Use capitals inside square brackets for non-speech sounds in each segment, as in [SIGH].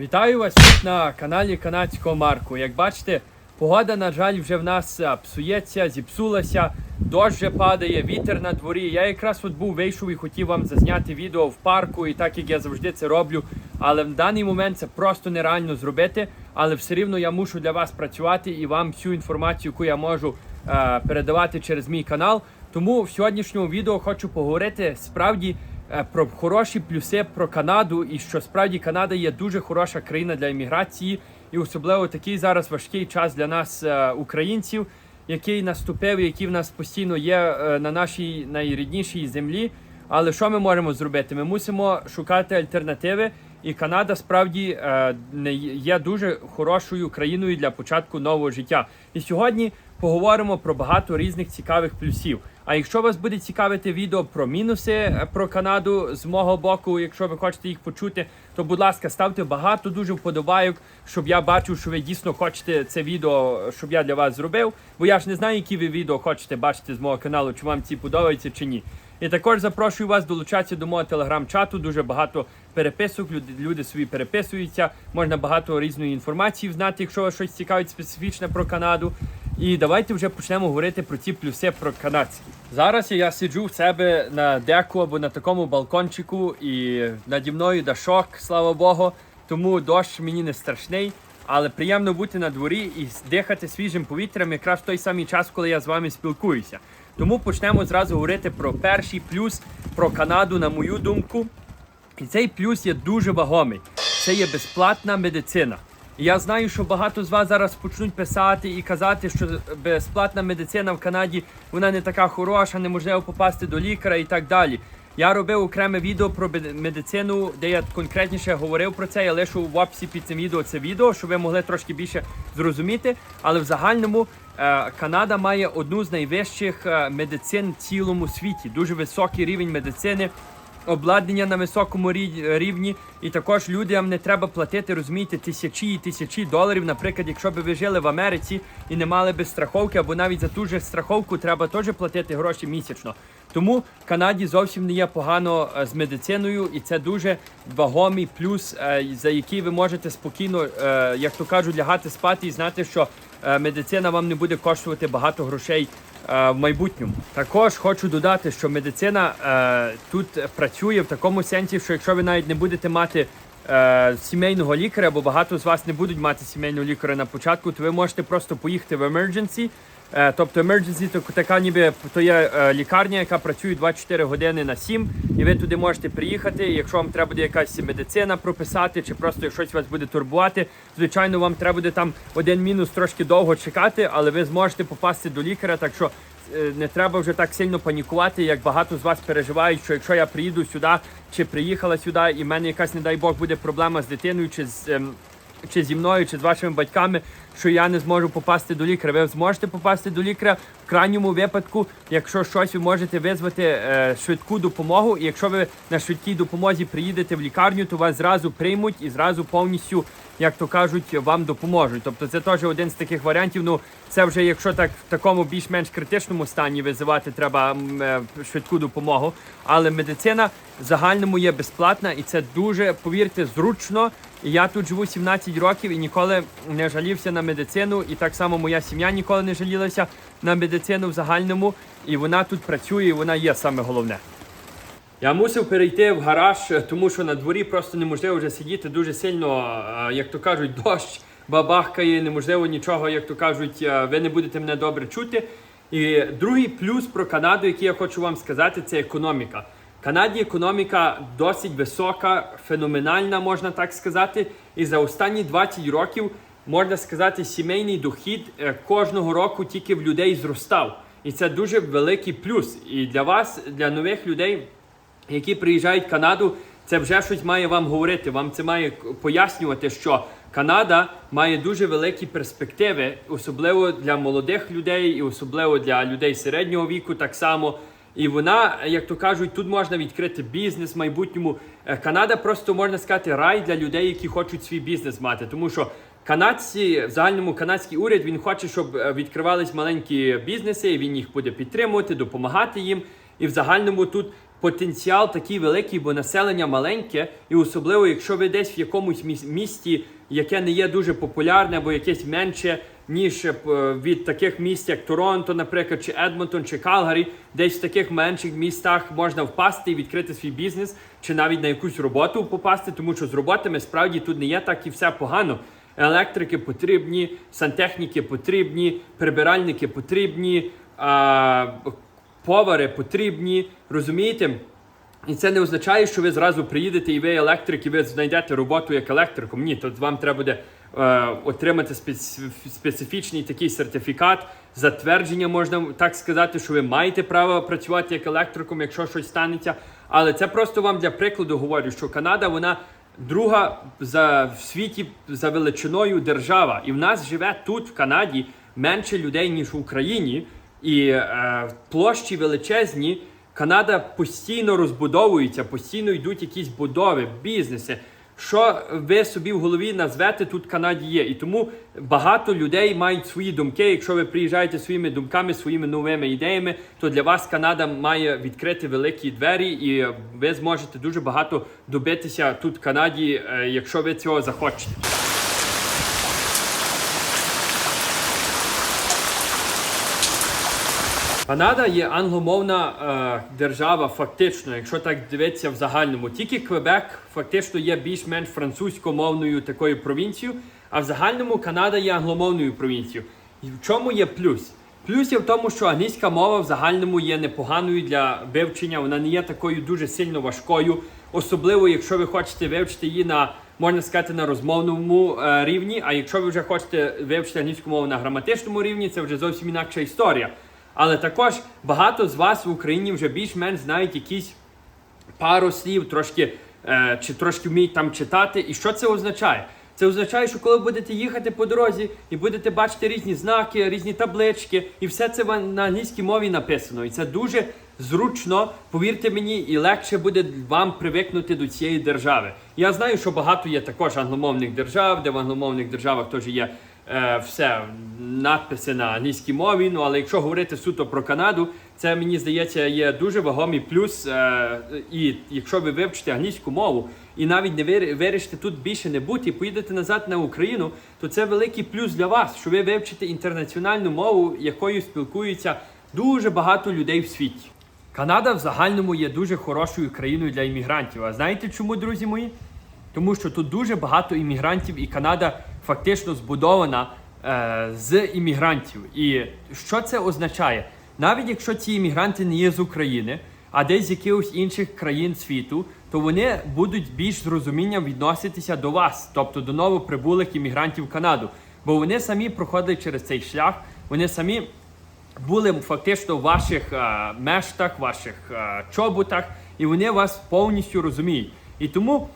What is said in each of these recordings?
Вітаю вас тут на каналі Канадського Марку. Як бачите, погода, на жаль, вже в нас псується, зіпсулася, дощ вже падає, вітер на дворі. Я якраз от був вийшов і хотів вам зазняти відео в парку, і так як я завжди це роблю. Але в даний момент це просто нереально зробити. Але все рівно я мушу для вас працювати і вам всю інформацію, яку я можу е, передавати через мій канал. Тому в сьогоднішньому відео хочу поговорити справді про хороші плюси про Канаду, і що справді Канада є дуже хороша країна для імміграції, і особливо такий зараз важкий час для нас, е, українців, який наступив, який в нас постійно є е, на нашій найріднішій землі. Але що ми можемо зробити? Ми мусимо шукати альтернативи. І Канада справді е, не є дуже хорошою країною для початку нового життя. І сьогодні поговоримо про багато різних цікавих плюсів. А якщо вас буде цікавити відео про мінуси е, про Канаду з мого боку, якщо ви хочете їх почути, то будь ласка, ставте багато дуже вподобайок, щоб я бачив, що ви дійсно хочете це відео, щоб я для вас зробив. Бо я ж не знаю, які ви відео хочете бачити з мого каналу, чи вам ці подобаються чи ні. І також запрошую вас долучатися до мого телеграм-чату. Дуже багато переписок. Люди, люди собі переписуються. Можна багато різної інформації знати, якщо вас щось цікавить специфічне про Канаду. І давайте вже почнемо говорити про ці плюси про канадські. Зараз я сиджу в себе на деку або на такому балкончику, і наді мною дашок, слава Богу. Тому дощ мені не страшний. Але приємно бути на дворі і дихати свіжим повітрям якраз в той самий час, коли я з вами спілкуюся. Тому почнемо зразу говорити про перший плюс про Канаду, на мою думку. І цей плюс є дуже вагомий. Це є безплатна медицина. Я знаю, що багато з вас зараз почнуть писати і казати, що безплатна медицина в Канаді вона не така хороша, неможливо попасти до лікаря і так далі. Я робив окреме відео про медицину, де я конкретніше говорив про це. Я лишу в описі під цим відео це відео, щоб ви могли трошки більше зрозуміти. Але в загальному е, Канада має одну з найвищих е, медицин в цілому світі. Дуже високий рівень медицини обладнання на високому рівні, і також людям не треба платити, розумієте, тисячі і тисячі доларів. Наприклад, якщо б ви жили в Америці і не мали би страховки, або навіть за ту же страховку треба теж платити гроші місячно. Тому в Канаді зовсім не є погано е, з медициною, і це дуже вагомий плюс, е, за який ви можете спокійно, е, як то кажуть, лягати спати і знати, що медицина вам не буде коштувати багато грошей в майбутньому. Також хочу додати, що медицина е, тут працює в такому сенсі, що якщо ви навіть не будете мати е, сімейного лікаря, бо багато з вас не будуть мати сімейного лікаря на початку, то ви можете просто поїхати в emergency. Е, Тобто emergency то така ніби то є е, лікарня, яка працює 24 години на 7, і ви туди можете приїхати. Якщо вам треба буде якась медицина прописати, чи просто щось вас буде турбувати, звичайно, вам треба буде там один мінус трошки довго чекати, але ви зможете попасти до лікаря. Так що е, не треба вже так сильно панікувати, як багато з вас переживають, що якщо я приїду сюди, чи приїхала сюди, і в мене якась, не дай Бог, буде проблема з дитиною, чи з. Чи зі мною, чи з вашими батьками, що я не зможу попасти до лікаря. Ви зможете попасти до лікаря в крайньому випадку, якщо щось ви можете визвати е, швидку допомогу. І якщо ви на швидкій допомозі приїдете в лікарню, то вас зразу приймуть і зразу повністю, як то кажуть, вам допоможуть. Тобто це теж один з таких варіантів. Ну це вже якщо так в такому більш-менш критичному стані визивати треба е, швидку допомогу. Але медицина в загальному є безплатна, і це дуже, повірте, зручно. І я тут живу 17 років і ніколи не жалівся на медицину. І так само моя сім'я ніколи не жалілася на медицину в загальному. І вона тут працює, і вона є саме головне. Я мусив перейти в гараж, тому що на дворі просто неможливо вже сидіти дуже сильно, е, як то кажуть, [LAUGHS] дощ бабахкає, неможливо нічого, як то кажуть, е, ви не будете мене добре чути. І другий плюс про Канаду, який я хочу вам сказати, це економіка. Канаді економіка досить висока, феноменальна, можна так сказати. І за останні 20 років можна сказати, сімейний дохід е, кожного року тільки в людей зростав. І це дуже великий плюс. І для вас, для нових людей, які приїжджають в Канаду, це вже щось має вам говорити. Вам це має пояснювати, що Канада має дуже великі перспективи, особливо для молодих людей, і особливо для людей середнього віку, так само. І вона, як то кажуть, тут можна відкрити бізнес в майбутньому. Е, Канада просто можна сказати рай для людей, які хочуть свій бізнес мати, тому що Канадці в загальному канадський уряд він хоче, щоб е, відкривались маленькі бізнеси, і він їх буде підтримувати, допомагати їм. І в загальному тут потенціал такий великий, бо населення маленьке, і особливо, якщо ви десь в якомусь місті, яке не є дуже популярне, або якесь менше, ніж е, від таких міст, як Торонто, наприклад, чи Едмонтон, чи Калгарі, десь в таких менших містах можна впасти і відкрити свій бізнес, чи навіть на якусь роботу попасти, тому що з роботами справді тут не є так і все погано. Електрики потрібні, сантехніки потрібні, прибиральники потрібні, повари потрібні. Розумієте? І це не означає, що ви зразу приїдете і ви електрик, і ви знайдете роботу як електриком. Ні, тут вам треба буде е, отримати специфічний такий сертифікат, затвердження, можна так сказати, що ви маєте право працювати як електриком, якщо щось станеться. Але це просто вам для прикладу говорю, що Канада вона друга за в світі за величиною держава. І в нас живе тут, в Канаді, менше людей, ніж в Україні, і е, площі величезні. Канада постійно розбудовується, постійно йдуть якісь будови, бізнеси. Що ви собі в голові назвете тут Канаді є. І тому багато людей мають свої думки. Якщо ви приїжджаєте своїми думками, своїми новими ідеями, то для вас Канада має відкрити великі двері, і ви зможете дуже багато добитися тут в Канаді, е, якщо ви цього захочете. Канада є англомовна е, держава, фактично, якщо так дивитися в загальному. Тільки Квебек фактично є більш-менш французькомовною такою провінцією, а в загальному Канада є англомовною провінцією. І в чому є плюс? Плюс є в тому, що англійська мова в загальному є непоганою для вивчення, вона не є такою дуже сильно важкою, особливо якщо ви хочете вивчити її на можна сказати на розмовному е, рівні. А якщо ви вже хочете вивчити англійську мову на граматичному рівні, це вже зовсім інакша історія. Але також багато з вас в Україні вже більш-менш знають якісь пару слів, трошки е, чи трошки вміють там читати. І що це означає? Це означає, що коли будете їхати по дорозі і будете бачити різні знаки, різні таблички, і все це на англійській мові написано. І це дуже зручно, повірте мені, і легше буде вам привикнути до цієї держави. Я знаю, що багато є також англомовних держав, де в англомовних державах теж є все надписи на англійській мові. Ну але якщо говорити суто про Канаду, це мені здається є дуже вагомий плюс. Е, і якщо ви вивчите англійську мову і навіть не вирішите тут більше не бути і поїдете назад на Україну, то це великий плюс для вас, що ви вивчите інтернаціональну мову, якою спілкуються дуже багато людей в світі. Канада в загальному є дуже хорошою країною для іммігрантів. А знаєте чому, друзі мої? Тому що тут дуже багато іммігрантів, і Канада фактично збудована е, з іммігрантів. І що це означає? Навіть якщо ці іммігранти не є з України, а десь з якихось інших країн світу, то вони будуть більш з розумінням відноситися до вас, тобто до новоприбулих іммігрантів в Канаду. Бо вони самі проходили через цей шлях, вони самі були фактично в ваших е, мештах, ваших е, чоботах, і вони вас повністю розуміють. І тому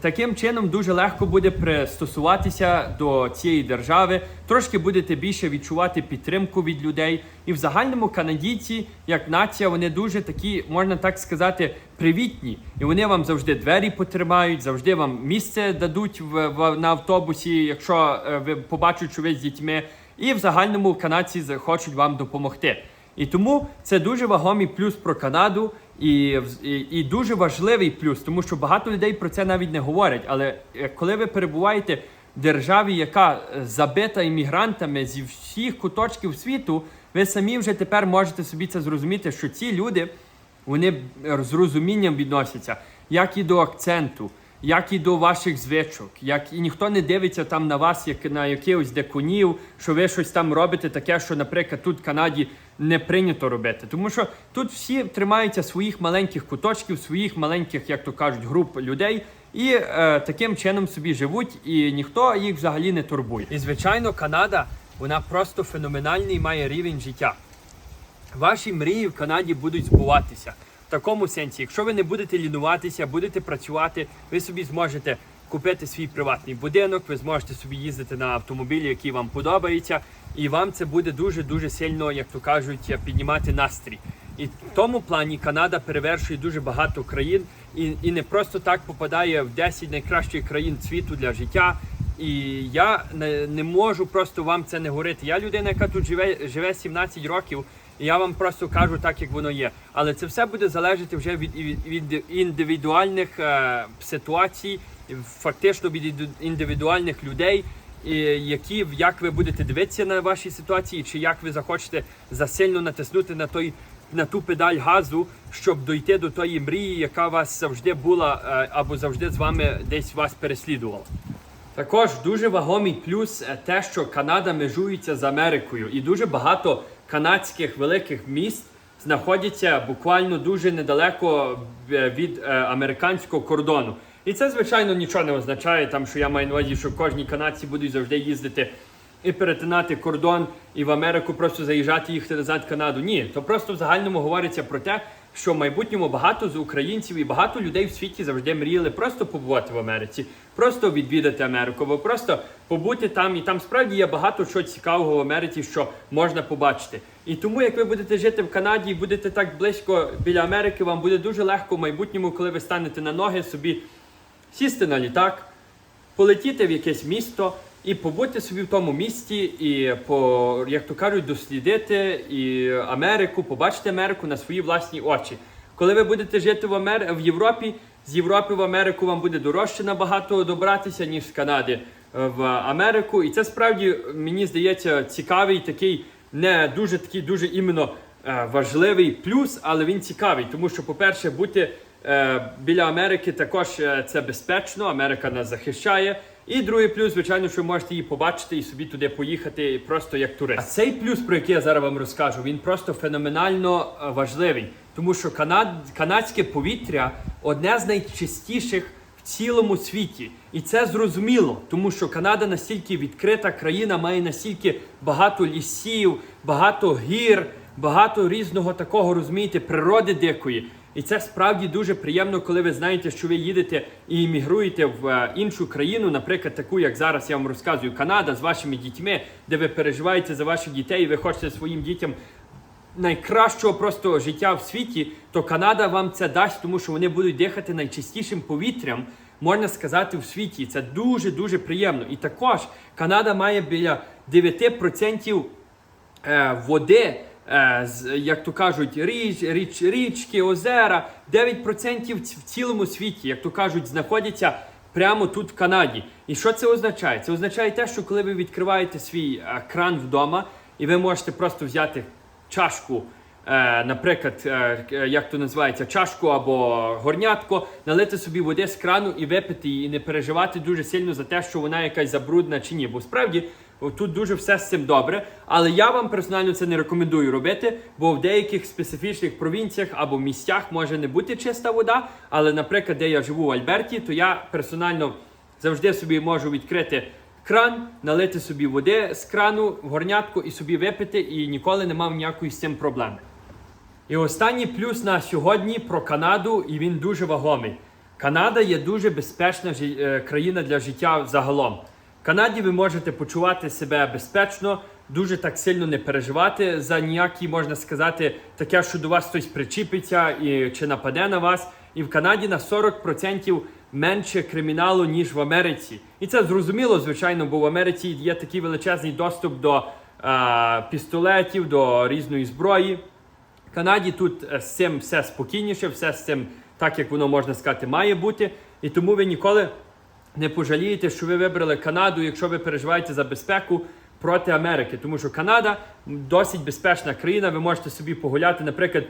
таким чином дуже легко буде пристосуватися до цієї держави. Трошки будете більше відчувати підтримку від людей. І в загальному канадійці, як нація, вони дуже такі, можна так сказати, привітні. І вони вам завжди двері потримають, завжди вам місце дадуть в, в на автобусі, якщо е, ви побачать, що ви з дітьми. І в загальному канадці захочуть вам допомогти. І тому це дуже вагомий плюс про Канаду і, і, і дуже важливий плюс, тому що багато людей про це навіть не говорять. Але е, коли ви перебуваєте в державі, яка е, забита іммігрантами зі всіх куточків світу, ви самі вже тепер можете собі це зрозуміти, що ці люди вони з розумінням відносяться, як і до акценту, як і до ваших звичок, як і ніхто не дивиться там на вас, як на якихось декунів, що ви щось там робите таке, що, наприклад, тут в Канаді не прийнято робити. Тому що тут всі тримаються своїх маленьких куточків, своїх маленьких, як то кажуть, груп людей. І е, таким чином собі живуть, і ніхто їх взагалі не турбує. І звичайно, Канада вона просто феноменальний має рівень життя. Ваші мрії в Канаді будуть збуватися. Такому сенсі, якщо ви не будете лінуватися, будете працювати, ви собі зможете купити свій приватний будинок, ви зможете собі їздити на автомобілі, який вам подобається, і вам це буде дуже дуже сильно, як то кажуть, піднімати настрій. І в тому плані Канада перевершує дуже багато країн і, і не просто так попадає в 10 найкращих країн світу для життя. І я не, не можу просто вам це не говорити. Я людина, яка тут живе, живе 17 років, Я вам просто кажу так, як воно є. Але це все буде залежати вже від, від, від індивідуальних е, ситуацій, фактично від індивідуальних людей. І які як ви будете дивитися на ваші ситуації, чи як ви захочете засильно натиснути на той на ту педаль газу, щоб дойти до тої мрії, яка вас завжди була е, або завжди з вами десь вас переслідувала. Також дуже вагомий плюс е, те, що Канада межується з Америкою, і дуже багато канадських великих міст знаходяться буквально дуже недалеко е, від е, американського кордону. І це, звичайно, нічого не означає, там, що я маю на увазі, що кожні канадці будуть завжди їздити і перетинати кордон і в Америку просто заїжджати їхати назад в Канаду. Ні, то просто в загальному говориться про те, що в майбутньому багато з українців і багато людей в світі завжди мріяли просто побувати в Америці, просто відвідати Америку, або просто побути там. І там справді є багато чого цікавого в Америці, що можна побачити. І тому, як ви будете жити в Канаді і будете так близько біля Америки, вам буде дуже легко в майбутньому, коли ви станете на ноги собі сісти на літак, полетіти в якесь місто і побути собі в тому місті, і по, як то кажуть, дослідити і Америку, побачити Америку на свої власні очі. Коли ви будете жити в, Амер... в Європі, з Європи в Америку вам буде дорожче набагато добратися, ніж з Канади е, в Америку. І це справді мені здається цікавий такий, не дуже такий, дуже іменно е, важливий плюс, але він цікавий, тому що, по-перше, бути е, біля Америки також це безпечно. Америка нас захищає. І другий плюс, звичайно, що ви можете її побачити і собі туди поїхати просто як турист. А цей плюс, про який я зараз вам розкажу, він просто феноменально е, важливий, тому що канад... канадське повітря одне з найчистіших в цілому світі. І це зрозуміло, тому що Канада настільки відкрита країна, має настільки багато лісів, багато гір, багато різного такого, розумієте, природи дикої. І це справді дуже приємно, коли ви знаєте, що ви їдете і іммігруєте в е, іншу країну, наприклад, таку, як зараз я вам розказую, Канада з вашими дітьми, де ви переживаєте за ваших дітей, і ви хочете своїм дітям найкращого просто життя в світі, то Канада вам це дасть, тому що вони будуть дихати найчистішим повітрям, можна сказати, в світі. Це дуже дуже приємно. І також Канада має біля 9% е, води. Е, Як то кажуть, річ, річ, річки, озера, 9% в цілому світі, як то кажуть, знаходяться прямо тут в Канаді. І що це означає? Це означає те, що коли ви відкриваєте свій е, кран вдома, і ви можете просто взяти чашку, е, наприклад, як то називається, чашку або горнятко, налити собі води з крану і випити її, і не переживати дуже сильно за те, що вона якась забруднена чи ні. Бо справді тут дуже все з цим добре. Але я вам персонально це не рекомендую робити, бо в деяких специфічних провінціях або місцях може не бути чиста вода. Але, наприклад, де я живу в Альберті, то я персонально завжди собі можу відкрити кран, налити собі води з крану в горнятку і собі випити, і ніколи не мав ніякої з цим проблеми. І останній плюс на сьогодні про Канаду, і він дуже вагомий. Канада є дуже безпечна е, країна для життя загалом. Канаді ви можете почувати себе безпечно, дуже так сильно не переживати за ніякі, можна сказати, таке, що до вас хтось причіпиться і чи нападе на вас. І в Канаді на 40% менше криміналу, ніж в Америці. І це зрозуміло, звичайно, бо в Америці є такий величезний доступ до а, пістолетів, до різної зброї. В Канаді тут е, з цим все спокійніше, все з цим так, як воно можна сказати, має бути. І тому ви ніколи не пожалієте, що ви вибрали Канаду, якщо ви переживаєте за безпеку проти Америки. Тому що Канада досить безпечна країна. Ви можете собі погуляти, наприклад.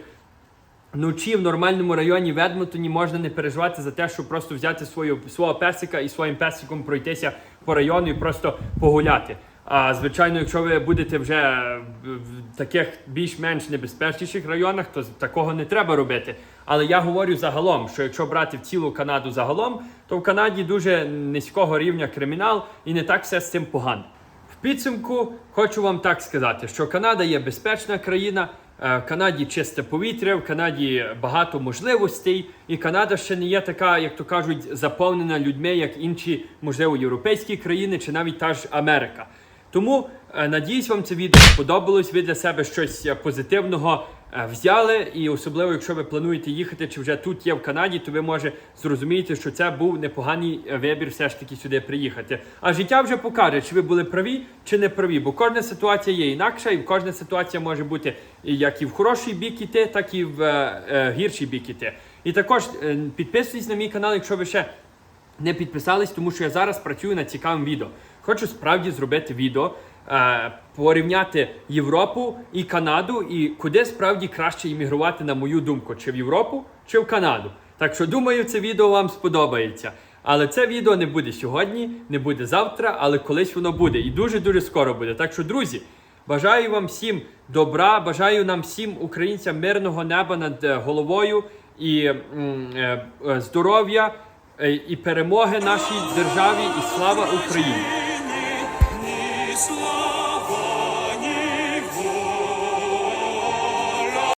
Вночі в нормальному районі в Едмонтоні можна не переживати за те, щоб просто взяти свою, свого песика і своїм песиком пройтися по району і просто погуляти. А звичайно, якщо ви будете вже в таких більш-менш небезпечніших районах, то такого не треба робити. Але я говорю загалом, що якщо брати в цілу Канаду загалом, то в Канаді дуже низького рівня кримінал і не так все з цим погано. В підсумку хочу вам так сказати, що Канада є безпечна країна, е, в Канаді чисте повітря, в Канаді багато можливостей, і Канада ще не є така, як то кажуть, заповнена людьми, як інші, можливо, європейські країни чи навіть та ж Америка. Тому е, надіюсь, вам це відео сподобалось. Ви для себе щось е, позитивного е, взяли. І особливо, якщо ви плануєте їхати, чи вже тут є в Канаді, то ви може зрозумієте, що це був непоганий вибір все ж таки сюди приїхати. А життя вже покаже, чи ви були праві, чи не праві. Бо кожна ситуація є інакша, і кожна ситуація може бути як і в хороший бік іти, так і в е, е, гірший бік іти. І також підписуйтесь на мій канал, якщо ви ще не підписались, тому що я зараз працюю над цікавим відео. Хочу справді зробити відео, е, порівняти Європу і Канаду, і куди справді краще іммігрувати, на мою думку, чи в Європу, чи в Канаду. Так що думаю, це відео вам сподобається. Але це відео не буде сьогодні, не буде завтра, але колись воно буде. І дуже-дуже скоро буде. Так що, друзі, бажаю вам всім добра, бажаю нам всім українцям мирного неба над е, головою і е, здоров'я і перемоги нашій державі, і слава Україні!